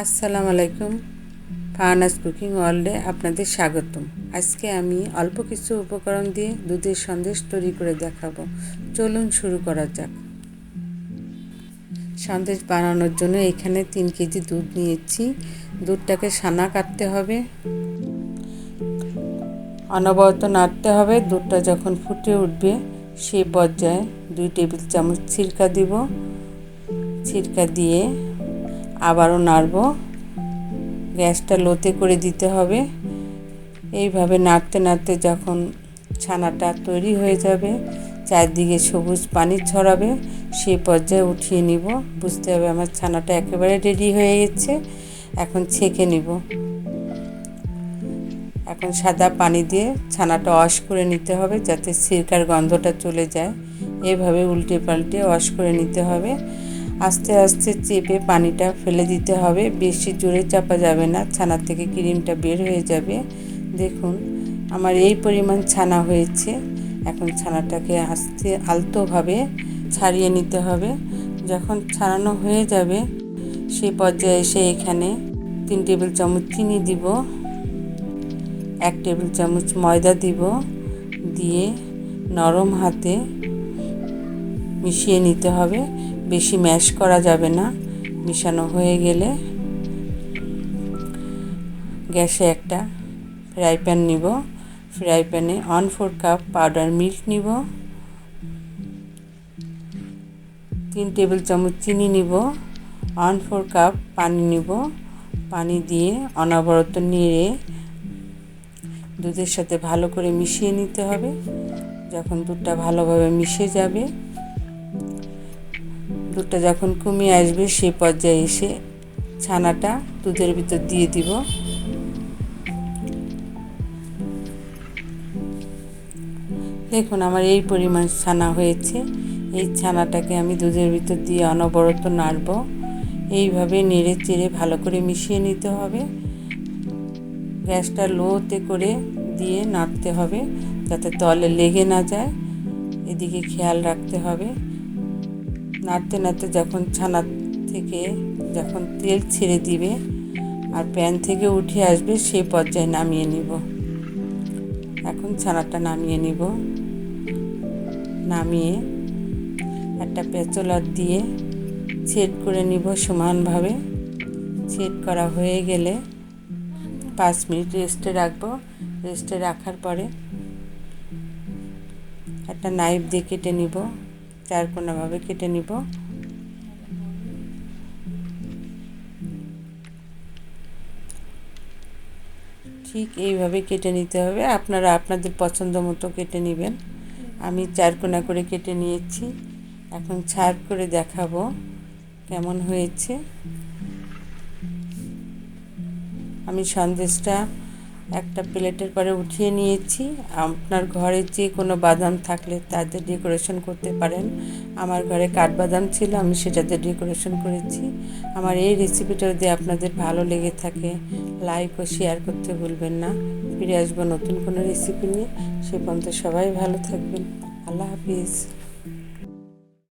আসসালামু আলাইকুম। ফাহানাস কুকিং ওয়ার্ল্ডে আপনাদের স্বাগতম। আজকে আমি অল্প কিছু উপকরণ দিয়ে দুধের সন্দেশ তৈরি করে দেখাবো। চলুন শুরু করা যাক। সন্দেশ বানানোর জন্য এখানে তিন কেজি দুধ নিয়েছি। দুধটাকে সানা কাটতে হবে। অনবরত নাড়তে হবে। দুধটা যখন ফুটে উঠবে সেই পর্যায়ে দুই টেবিল চামচ ছিরকা দিব। ছিরকা দিয়ে আবারও নাড়ব। গ্যাসটা লোতে করে দিতে হবে। এইভাবে নাড়তে নাড়তে যখন ছানাটা তৈরি হয়ে যাবে, চারদিকে সবুজ পানি ছড়াবে সেই পর্যায়ে উঠিয়ে নিব। বুঝতে হবে আমার ছানাটা একেবারে রেডি হয়ে গেছে। এখন ছেঁকে নিব। এখন সাদা পানি দিয়ে ছানাটা ওয়াশ করে নিতে হবে যাতে সিরকার গন্ধটা চলে যায়। এভাবে উল্টে পাল্টে ওয়াশ করে নিতে হবে। আস্তে আস্তে চেপে পানিটা ফেলে দিতে হবে। বেশি জোরে চাপা যাবে না। ছানা থেকে ক্রিমটা বের হয়ে যাবে। দেখুন, আমার এই পরিমাণ ছানা হয়েছে। এখন ছানাটাকে আস্তে আলতোভাবে ছাড়িয়ে নিতে হবে। যখন ছাড়ানো হয়ে যাবে সেই পর্যায়ে এসে এখানে তিন টেবিল চামচ চিনি দিব, এক টেবিল চামচ ময়দা দিব, দিয়ে নরম হাতে মিশিয়ে নিতে হবে। বেশি ম্যাশ করা যাবে না। মিশানো হয়ে গেলে গ্যাসে একটা ফ্রাই প্যান নিব। ফ্রাই প্যানে one four cup powder milk নিব। তিন টেবিল চামচ চিনি নিব। ওয়ান ফোর কাপ পানি নিব। পানি দিয়ে অনবরত নেড়ে দুধের সাথে ভালো করে মিশিয়ে নিতে হবে। যখন দুধটা ভালোভাবে মিশে যাবে দুধটা যখন কমিয়ে আসবে, সেই পর্যায়ে এসে ছানাটা দুধের ভিতর দিয়ে দিব। দেখুন, আমার এই পরিমাণ ছানা হয়েছে। এই ছানাটাকে আমি দুধের ভিতর দিয়ে অনবরত নাড়ব। এইভাবে নেড়ে চেড়ে ভালো করে মিশিয়ে নিতে হবে। গ্যাসটা লোতে করে দিয়ে নাড়তে হবে, যাতে তলে লেগে না যায়। এদিকে খেয়াল রাখতে হবে। নাড়তে নাড়তে যখন ছানা থেকে যখন তেল ছেড়ে দিবে আর প্যান থেকে উঠে আসবে সেই পর্যায়ে নামিয়ে নিব। এখন ছানাটা নামিয়ে নিব। নামিয়ে একটা পেঁচলার দিয়ে ছেদ করে নিব সমানভাবে। ছেদ করা হয়ে গেলে পাঁচ মিনিট রেস্টে রাখব। রেস্টে রাখার পরে একটা নাইফ দিয়ে কেটে নিব। চারকোনাভাবে কেটে নিব। ঠিক এইভাবে কেটে নিতে হবে। আপনারা আপনাদের পছন্দ মতো কেটে নেবেন। আমি চারকোনা করে কেটে নিয়েছি। এখন ছাড় করে দেখাবো কেমন হয়েছে। আমি সন্দেশটা একটা প্লেটের পরে উঠিয়ে নিয়েছি। আপনার ঘরে যে কোনো বাদাম থাকলে তাতে ডেকোরেশন করতে পারেন। আমার ঘরে কাঠবাদাম ছিল, আমি সেটাতে ডেকোরেশন করেছি। আমার এই রেসিপিটা যদি আপনাদের ভালো লেগে থাকে, লাইক ও শেয়ার করতে ভুলবেন না। ফিরে আসব নতুন কোনো রেসিপি নিয়ে। সে পর্যন্ত সবাই ভালো থাকবেন। আল্লাহ হাফিজ।